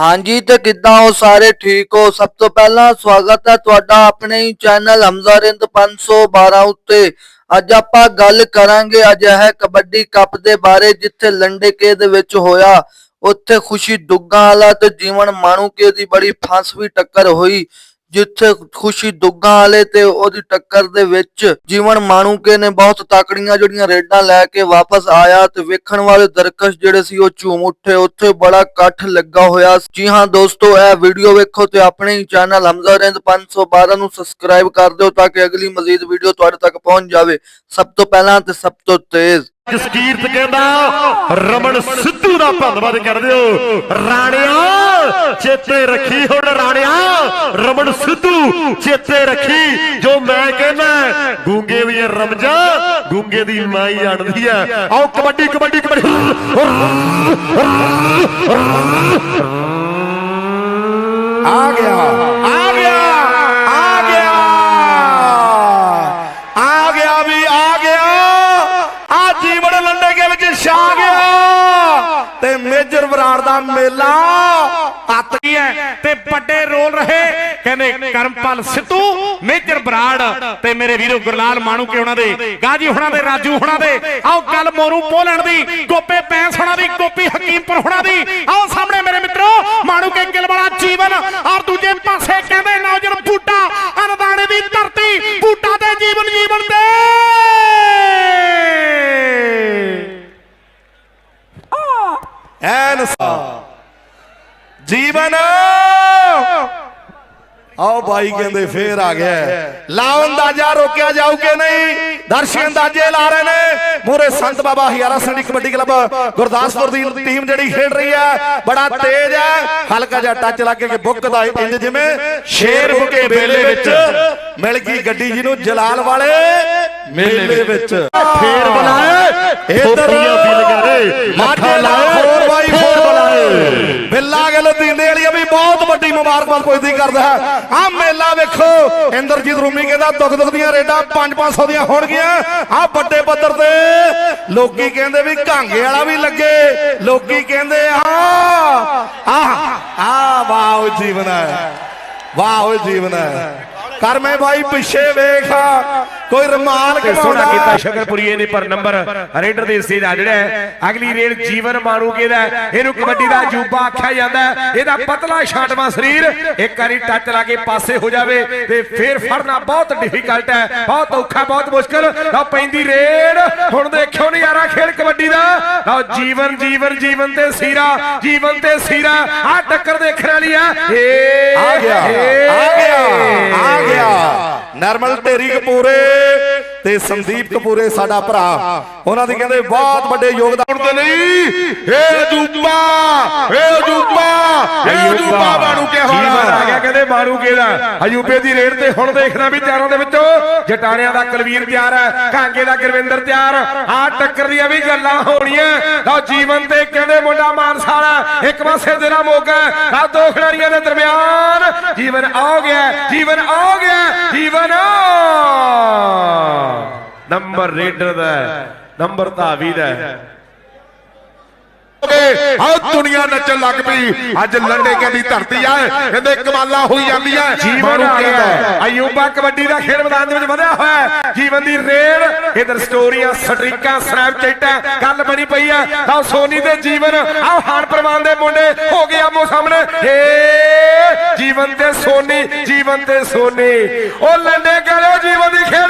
ਹਾਂਜੀ, ਤੇ ਕਿੱਦਾਂ ਹੋ ਸਾਰੇ? ਠੀਕ ਹੋ? ਸਭ ਤੋਂ ਪਹਿਲਾਂ ਸਵਾਗਤ ਹੈ ਤੁਹਾਡਾ ਆਪਣੇ ਹੀ ਚੈਨਲ ਹਮਜ਼ਾ ਰਿੰਦ 512 ਉੱਤੇ। ਅੱਜ ਆਪਾਂ ਗੱਲ ਕਰਾਂਗੇ ਅੱਜ ਹੈ ਕਬੱਡੀ ਕੱਪ ਦੇ ਬਾਰੇ ਜਿੱਥੇ ਲੰਡੇਕੇ ਦੇ ਵਿੱਚ ਹੋਇਆ। ਉੱਥੇ ਖੁਸ਼ੀ ਦੁੱਗਾ ਵਾਲਾ ਤੇ ਜੀਵਨ ਮਾਣੂਕੇ ਦੀ ਬੜੀ ਫਾਂਸਵੀ ਟੱਕਰ ਹੋਈ। ਜਿੱਥੇ ਖੁਸ਼ੀ ਦੁੱਗਾ ਵਾਲੇ ਤੇ ਉਹਦੀ ਟੱਕਰ ਦੇ ਵਿੱਚ ਜੀਵਨ ਮਾਣੂਕੇ ਨੇ ਬਹੁਤ ਤਾਕੜੀਆਂ ਜਿਹੜੀਆਂ ਰੇਡਾਂ ਲੈ ਕੇ ਵਾਪਸ ਆਇਆ ਤੇ ਵੇਖਣ ਵਾਲੇ ਦਰਕਸ਼ ਜਿਹੜੇ ਸੀ ਉਹ ਝੂਮ ਉੱਠੇ। ਉੱਥੇ ਬੜਾ ਇਕੱਠ ਲੱਗਾ ਹੋਇਆ ਜੀ ਹਾਂ ਦੋਸਤੋ, ਇਹ ਵੀਡੀਓ ਵੇਖੋ ਤੇ ਆਪਣੇ ਹੀ ਚੈਨਲ ਹਮਜ਼ਾ ਰਿੰਦ 512 ਨੂੰ ਸਬਸਕ੍ਰਾਈਬ ਕਰ ਦਿਓ ਤਾਂ ਕਿ ਅਗਲੀ ਮਜ਼ੀਦ ਵੀਡੀਓ ਤੁਹਾਡੇ ਤੱਕ ਪਹੁੰਚ ਜਾਵੇ। ਸਭ ਤੋਂ ਪਹਿਲਾਂ ਤੇ ਸਭ ਤੋਂ ਤੇਜ਼। ਜਸਕੀਰਤ ਕਹਿੰਦਾ, ਰਮਨ ਸਿੱਧੂ ਦਾ ਧੰਨਵਾਦ ਕਰ ਦਿਓ। ਰਾਣਿਆ ਚੇਤੇ ਰੱਖੀ ਹੁਣ ਰਾਣਿਆ, ਰਮਨ ਸਿੱਧੂ, ਚੇਤੇ ਰੱਖੀ। ਜੋ ਮੈਂ ਕਹਿੰਦਾ, ਗੂੰਗੇ ਵੀ ਰਮਜਾ, ਗੂੰਗੇ ਦੀ ਮਾਈ ਅੜਦੀ ਆ। ਆਓ ਕਬੱਡੀ ਕਬੱਡੀ ਕਬੱਡੀ। ਮੇਜਰ ਬਰਾੜ ਦਾ ਮੇਲਾ ਅੱਤ ਹੈ ਤੇ ਵੱਡੇ ਰੋਲ ਰਹੇ, ਕਹਿੰਦੇ ਕਰਮਪਾਲ ਸਿੱਧੂ, ਮੇਜਰ ਬਰਾੜ ਤੇ ਮੇਰੇ ਵੀਰੋ ਗੁਰਲਾਲ ਮਾਣੂ ਕੇ ਉਹਨਾਂ ਦੇ, ਗਾਜੀ ਹੁਣਾਂ ਦੇ, ਰਾਜੂ ਹੁਣਾਂ ਦੇ, ਆਓ ਗੱਲ ਮੋਰੂ ਪੋਲਣ ਦੀ, ਗੋਪੇ ਪੈਂਸ ਹੁਣਾਂ ਦੀ, ਗੋਪੀ ਹਕੀਮਪੁਰ ਹੁਣਾਂ ਦੀ, ਆਓ ਸਾਹਮਣੇ ਮੇਰੇ ਮਿੱਤਰੋ ਮਾਣੂਕੇ ਗਿੱਲ ਵਾਲਾ ਜੀਵਨ, ਔਰ ਦੂਜੇ ਪਾਸੇ ਕਹਿੰਦੇ ਨੌਜਵਾਨ ਬੂਟਾ ਅਨਦਾਣੇ ਦੀ ਧਰਤੀ ਬੂਟਾ ਤੇ ਜੀਵਨ ਜੀਵਨ ਦੇ ਐਨ ਸ- ਜੀਵਨ। ਆਓ ਬਾਈ ਕਹਿੰਦੇ ਫੇਰ ਆ ਗਿਆ। ਲਾਓ ਅੰਦਾਜ਼ਾ ਰੋਕਿਆ ਜਾਊ ਕਿ ਨਹੀਂ? ਦਰਸ਼ਕ ਅੰਦਾਜ਼ੇ ਲਾ ਰਹੇ ਨੇ। ਮੂਰੇ ਸੰਤ ਬਾਬਾ ਹਿਆਰਾ ਸੰਡੀ ਕਬੱਡੀ ਕਲੱਬ ਗੁਰਦਾਸਪੁਰ ਦੀ ਟੀਮ ਜਿਹੜੀ ਖੇਡ ਰਹੀ ਹੈ ਬੜਾ ਤੇਜ਼ ਹੈ। ਹਲਕਾ ਜਿਹਾ ਟੱਚ ਲੱਗ ਕੇ ਬੁੱਕਦਾ ਇੰਜ ਜਿਵੇਂ ਸ਼ੇਰ ਬੁੱਕੇ ਬੇਲੇ ਵਿੱਚ ਮਿਲ ਗਈ ਗੱਡੀ ਜਿਹਨੂੰ ਜਲਾਲ ਵਾਲੇ ਮੇਲੇ ਵਿੱਚ। ਫੇਰ ਬੁਲਾਏ ਇੱਧਰ ਫੀਲ ਕਰੇ ਮਾਝੇ ਦਾ ਹੋਰ ਬਾਈ ਫੇਰ ਬੁਲਾਏ ਬਿੱਲਾ ਗੱਲ ਵੀ ਬਹੁਤ ਵੱਡੀ ਮੁਬਾਰਕਬਾਦ ਪੁੱਜਦੀ ਕਰਦਾ ਹੈ। ਆ ਮੇਲਾ ਵੇਖੋ। ਇੰਦਰਜੀਤ ਰੂਮੀ ਕਹਿੰਦਾ, ਦੁੱਖ ਦੁੱਖ ਦੀਆਂ ਰੇਡਾਂ 5-500 ਦੀਆਂ ਹੋਣਗੀਆਂ ਆ ਵੱਡੇ ਪੱਧਰ ਤੇ ਲੋਕੀ ਕਹਿੰਦੇ ਵੀ ਘਾਂਗੇ ਵਾਲਾ ਵੀ ਲੱਗੇ। ਲੋਕੀ ਕਹਿੰਦੇ ਆ ਆ ਆ ਵਾਹ ਜੀਵਨ ਹੈ। ਵਾਹ ਜੀਵਨ ਹੈ। ਕਰ ਮੈਂ ਬਾਈ ਪਿੱਛੇ ਵੇਖ। ਕੋਈ ਸੋਨਾ ਘਮਾਉਂਦਾ ਕੀਤਾ ਸ਼ਕਰਪੁਰੀਏ ਨੇ ਪਰ ਨੰਬਰ ਰੇਡਰ ਦੇ ਹਿੱਸੇ ਦਾ ਜਿਹੜਾ ਅਗਲੀ ਰੇਡ ਜੀਵਨ ਮਾਣੂਕੇ ਦਾ। ਇਹਨੂੰ ਕਬੱਡੀ ਦਾ ਅਜੂਬਾ ਆਖਿਆ ਜਾਂਦਾ। ਇਹਦਾ ਪਤਲਾ ਛਾਟਵਾ ਸਰੀਰ ਇੱਕ ਵਾਰੀ ਟੱਚ ਲਾ ਕੇ ਪਾਸੇ ਹੋ ਜਾਵੇ ਤੇ ਫੇਰ ਫੜਨਾ ਬਹੁਤ ਡਿਫਿਕਲਟ ਹੈ। ਬਹੁਤ ਔਖਾ ਬਹੁਤ ਮੁਸ਼ਕਲ। ਲਓ ਪੈਂਦੀ ਰੇਡ। ਹੁਣ ਦੇਖਿਓ ਨਜ਼ਾਰਾ ਖੇਡ ਕਬੱਡੀ ਦਾ। ਲਓ ਜੀਵਨ ਜੀਵਨ ਜੀਵਨ ਤੇ ਸੀਰਾ ਜੀਵਨ ਤੇ ਸੀਰਾ। ਆ ਟੱਕਰ ਦੇਖਣ ਵਾਲੀ ਆ। ਏ ਆ ਗਿਆ। ਆ ਗਿਆ। ਆ ਗਿਆ। ਨਰਮਲ ਢੇਰੀ ਕਪੂਰੇ ਤੇ ਸੰਦੀਪ ਕਪੂਰੇ ਸਾਡਾ ਭਰਾ। ਉਹਨਾਂ ਦੀ ਕਹਿੰਦੇ ਬਹੁਤ ਵੱਡੇ ਯੋਗਦਾਨ। ਤੇ ਨਹੀਂ। ਇਹ ਅਜੂਬਾ ਇਹ ਅਜੂਬਾ ਇਹ ਅਜੂਬਾ। ਬਾਣੂ ਕੇ ਜੀਵਨ ਆ ਹੋਣਾ ਗਿਆ ਕਹਿੰਦੇ ਮਾਰੂਗੇ ਦਾ? ਅਯੂਬੇ ਦੀ ਰੇਡ ਤੇ ਹੁਣ ਦੇਖਣਾ ਵੀ ਚਾਰਾਂ ਦੇ ਵਿੱਚੋਂ ਜਟਾਣਿਆਂ ਦਾ ਕੁਲਵੀਰ ਤਿਆਰ ਹੈ ਕਾਂਗੇ ਦਾ ਗੁਰਵਿੰਦਰ ਤਿਆਰ। ਆ ਟੱਕਰ ਦੀਆਂ ਵੀ ਗੱਲਾਂ ਹੋਣੀਆਂ। ਲਓ ਜੀਵਨ ਤੇ ਕਹਿੰਦੇ ਮੁੰਡਾ ਮਾਨਸਾਲਾ ਇੱਕ ਪਾਸੇ ਤੇਰਾ ਮੋਗਾ ਆ ਦੋ ਖਿਡਾਰੀਆਂ ਦੇ ਦਰਮਿਆਨ। ਜੀਵਨ ਆ ਗਿਆ ਜੀਵਨ ਆ ਗਿਆ ਜੀਵਨ ਨੰਬਰ ਰੇਡਰ ਦਾ ਨੰਬਰ ਧਾਵੀ ਦਾ ਹੈ। ਦੁਨੀਆ ਨੱਚਣ ਲੱਗ ਪਈ। ਅੱਜ ਲੰਡੇ ਦੀ ਧਰਤੀ ਆ। ਕਹਿੰਦੇ ਕਮਾਲਾਂ ਹੋਈ ਜੀਵਨ ਆ ਗਿਆ ਹੈ। ਅਯੂਬਾ ਕਬੱਡੀ ਦਾ ਖੇਡ ਮੈਦਾਨ ਦੇ ਵਿੱਚ ਵਧਿਆ ਹੋਇਆ ਜੀਵਨ ਦੀ ਰੇਡ ਇਧਰ ਸਟੋਰੀਆਂ ਸਟ੍ਰੀਕਾਂ ਸਨੈਪਚੈਟਾਂ ਗੱਲ ਬਣੀ ਪਈ ਆ। ਤਾਂ ਸੋਨੀ ਤੇ ਜੀਵਨ ਆਹ ਹਾਨ ਪ੍ਰਵਾਨ ਦੇ ਮੁੰਡੇ ਹੋ ਗਏ ਆਮੋ ਸਾਹਮਣੇ। ਏ ਜੀਵਨ ਤੇ ਸੋਨੀ ਜੀਵਨ ਤੇ ਸੋਨੀ। ਉਹ ਲੰਡੇ ਕਰਿਓ ਜੀਵਨ ਦੀ ਖੇਡ।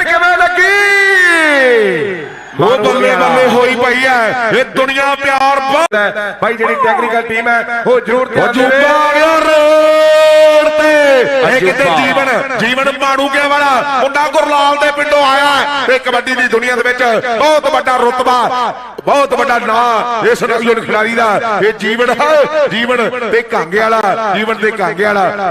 ਉਹ ਬੱਲੇ ਬੱਲੇ ਹੋਈ ਪਈ ਐ। ਇਹ ਦੁਨੀਆ ਪਿਆਰ ਬਹੁਤ ਭਾਈ ਜਿਹੜੀ ਟੈਕਨੀਕਲ ਟੀਮ ਹੈ ਉਹ ਜ਼ਰੂਰ ਧਿਆਨ ਦੇਵੇ। ਆ ਗਿਆ ਰੋਡ ਤੇ। ਇਹ ਕਿਤੇ। ਜੀਵਨ ਜੀਵਨ ਮਾਣੂਕੇ ਵਾਲਾ? ਮੁੰਡਾ ਗੁਰਲਾਲ ਦੇ ਪਿੰਡੋਂ ਆਇਆ ਹੈ ਤੇ ਕਬੱਡੀ ਦੀ ਦੁਨੀਆ ਦੇ ਵਿੱਚ ਬਹੁਤ ਵੱਡਾ ਰੁਤਬਾ ਬਹੁਤ ਵੱਡਾ ਨਾਂ ਇਸ ਨੌਜਵਾਨ ਖਿਡਾਰੀ ਦਾ। ਇਹ ਜੀਵਨ ਹੈ ਜੀਵਨ ਤੇ ਕਾਂਗੇ ਵਾਲਾ ਜੀਵਨ ਤੇ ਕਾਂਗੇ ਵਾਲਾ।